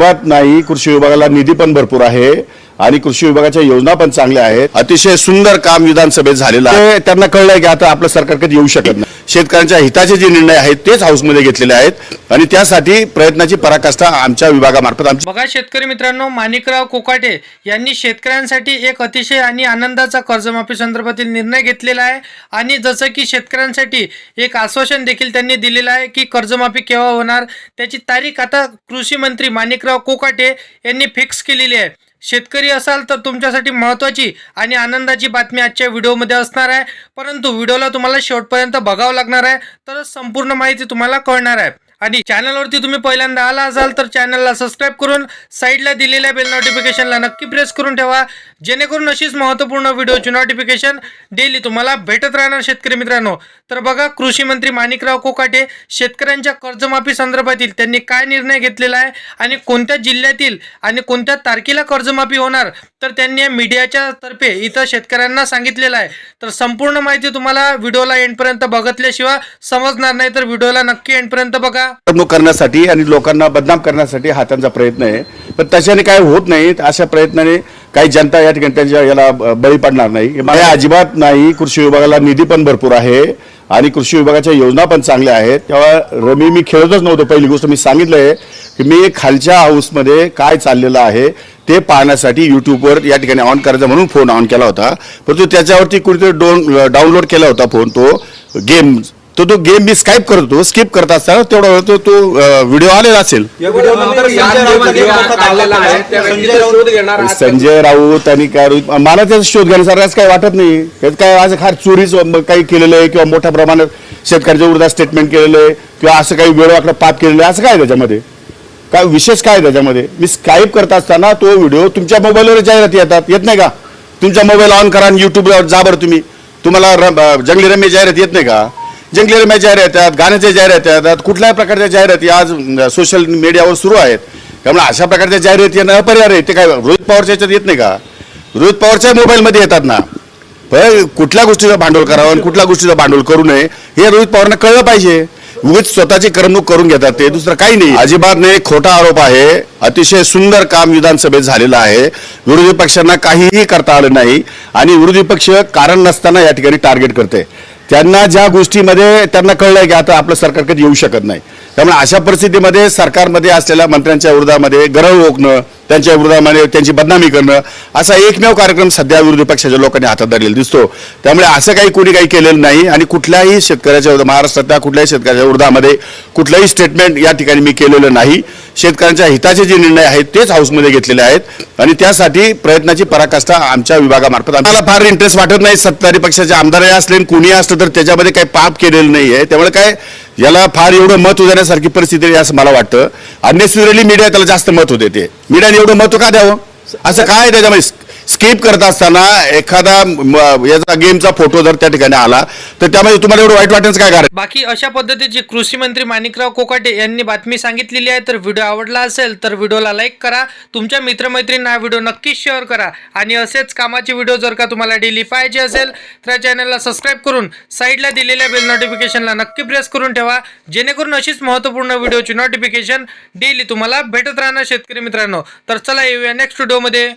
अजिबात नाही. कृषी विभागाला निधी पण भरपूर आहे आणि कृषी विभागाच्या योजना पण चांगल्या आहेत. अतिशय सुंदर काम विधानसभेत झालेलं आहे. त्यांना कळलंय की आता आपलं सरकार कधी येऊ शकत नाही. शेतकऱ्यांच्या हिताचे जे निर्णय आहेत तेच हाऊसमध्ये घेतलेले आहेत. आणि त्यासाठी प्रयत्नाची पराकाष्ठा आमच्या विभागामार्फत आमची बघा शेतकरी मित्रांनो माणिकराव कोकाटे यांनी शेतकऱ्यांसाठी एक अतिशय आणि आनंदाचा कर्जमाफी संदर्भातील निर्णय घेतलेला आहे. आणि जसं की शेतकऱ्यांसाठी एक आश्वासन देखील त्यांनी दिलेलं आहे की कर्जमाफी केव्हा होणार त्याची तारीख आता कृषी मंत्री माणिकराव कोकाटे यांनी फिक्स केलेली आहे. शेतकरी असाल तर तुमच्यासाठी महत्त्वाची आणि आनंदाची बातमी आजच्या व्हिडिओमध्ये असणार आहे. परंतु व्हिडिओला तुम्हाला शेवटपर्यंत बघावं लागणार आहे. तरच संपूर्ण माहिती तुम्हाला कळणार आहे. आणि चॅनलवरती तुम्ही पहिल्यांदा आला असाल तर चॅनलला सबस्क्राईब करून साईडला दिलेल्या बेल नोटिफिकेशनला नक्की प्रेस करून ठेवा. जेणेकरून अशीच महत्त्वपूर्ण व्हिडिओची नोटिफिकेशन डेली तुम्हाला भेटत राहणार शेतकरी मित्रांनो. तर बघा कृषी मंत्री माणिकराव कोकाटे शेतकऱ्यांच्या कर्जमाफी संदर्भातील त्यांनी काय निर्णय घेतलेला आहे आणि कोणत्या जिल्ह्यातील आणि कोणत्या तारखेला कर्जमाफी होणार तर त्यांनी मीडियाच्या तर्फे इथं शेतकऱ्यांना सांगितलेलं आहे. तर संपूर्ण माहिती तुम्हाला व्हिडिओला एंडपर्यंत बघितल्याशिवाय समजणार नाही तर व्हिडिओला नक्की एंडपर्यंत बघा. करमणूक करण्यासाठी आणि लोकांना बदनाम करण्यासाठी हा त्यांचा प्रयत्न आहे. पण त्याच्याने काय होत नाही अशा प्रयत्नाने काही जनता या ठिकाणी त्यांच्या याला बळी पडणार नाही. मला अजिबात नाही कृषी विभागाला निधी पण भरपूर आहे आणि कृषी विभागाच्या योजना पण चांगल्या आहेत. तेव्हा रमी मी खेळतच नव्हतो पहिली गोष्ट मी सांगितलंय की मी खालच्या हाऊसमध्ये काय चाललेलं आहे ते पाहण्यासाठी युट्यूबवर या ठिकाणी ऑन करायचा म्हणून फोन ऑन केला होता. परंतु त्याच्यावरती कुठेतरी डोन डाउनलोड केला होता फोन तो गेम तो तो गेम मी स्काईप करत होतो स्किप करत असताना तेवढा वेळ तो तो व्हिडिओ आलेला असेल. संजय राऊत शोध घेणार आहात. संजय राऊत आणि काय रोहित- मला त्याचा शोध घेण्यासारखं असं काही वाटत नाही. त्यात काय आज फार चोरीच काही केलेलं आहे किंवा मोठ्या प्रमाणात शेतकऱ्याच्या विरोधात स्टेटमेंट केलेलं आहे किंवा असं काही वेळ वाकलं पाप केलेलं आहे असं काय त्याच्यामध्ये? काय विशेष काय आहे त्याच्यामध्ये? मी स्काईप करत असताना तो व्हिडिओ तुमच्या मोबाईलवर जाहिराती येतात. येत नाही का? तुमचा मोबाईल ऑन करा आणि युट्यूबवर जा बरं तुम्ही. तुम्हाला रम- जंगली रम्य जाहिरात येत नाही का? जिंकलेल्या रम्य जाहिरात येतात गाण्याच्या जाहिराती येतात कुठल्याही प्रकारच्या जाहिराती आज सोशल मीडियावर सुरू आहेत. त्यामुळे अशा प्रकारच्या जाहिराती येणं अपरिहार्य आहे ते काय रोहित पवारच्या याच्यात येत नाही का? रोहित पवारच्या मोबाईलमध्ये येतात ना. पण कुठल्या गोष्टीचं भांडवल करावं आणि कुठल्या गोष्टीचं भांडवल करू नये हे रोहित पवारनं कळलं पाहिजे. उगीच स्वतःची करमणूक करून घेतात ते दुसरं काही नाही. अजिबात नाही खोटा आरोप आहे. अतिशय सुंदर काम विधानसभेत झालेलं आहे. विरोधी पक्षांना काहीही करता आलं नाही. आणि विरोधी पक्ष कारण नसताना या ठिकाणी टार्गेट करते. त्यांना ज्या गोष्टीमध्ये त्यांना कळलंय की आता आपलं सरकार कधी येऊ शकत नाही. त्यामुळे अशा परिस्थितीमध्ये सरकारमध्ये असलेल्या मंत्र्यांच्या विरोधामध्ये गरळ ओकणं त्यांच्या विरोधामध्ये त्यांची बदनामी करणं असा एकमेव कार्यक्रम सध्या विरोधी पक्षाच्या लोकांनी हातात धरलेला दिसतो. त्यामुळे असं काही कोणी काही केलेलं नाही आणि कुठल्याही शेतकऱ्याच्या महाराष्ट्रातल्या कुठल्याही शेतकऱ्याच्या विरोधामध्ये कुठलंही स्टेटमेंट या ठिकाणी मी केलेलं नाही. शेतकऱ्यांच्या हिताचे जे निर्णय आहेत तेच हाऊसमध्ये घेतलेले आहेत आणि त्यासाठी प्रयत्नाची पराकाष्ठा आमच्या विभागामार्फत आम्हाला फार इंटरेस्ट वाटत नाही सत्ताधारी पक्षाचे आमदारही असले आणि कोणी असलं तर त्याच्यामध्ये काही पाप केलेलं नाही आहे त्यामुळे काय याला फार एवढं महत्त्व देण्यासारखी परिस्थिती आहे असं मला वाटतं. अननेसेसरली मीडिया त्याला जास्त महत्त्व देते. मीडियाने एवढं महत्त्व का द्यावं? असं काय आहे त्याच्यामध्ये? स्किप करत असताना एखादा याचा गेमचा फोटो जर त्या ठिकाणी आला तर त्यामध्ये तुम्हाला एवढं वाईट वाटण्याचं काय कारण? बाकी अशा पद्धतीची कृषी मंत्री माणिकराव कोकाटे यांनी बातमी सांगितलेली आहे तर व्हिडिओ आवडला असेल तर व्हिडिओला लाईक करा. तुमच्या मित्रमैत्रींना हा व्हिडिओ नक्कीच शेअर करा. आणि असेच कामाचे व्हिडिओ जर का तुम्हाला डेली पाहिजे असेल तर या चॅनलला सबस्क्राईब करून साईडला दिलेल्या बेल नोटिफिकेशनला नक्की प्रेस करून ठेवा. जेणेकरून अशीच महत्त्वपूर्ण व्हिडिओची नोटिफिकेशन डेली तुम्हाला भेटत राहणार शेतकरी मित्रांनो. तर चला येऊया नेक्स्ट व्हिडिओमध्ये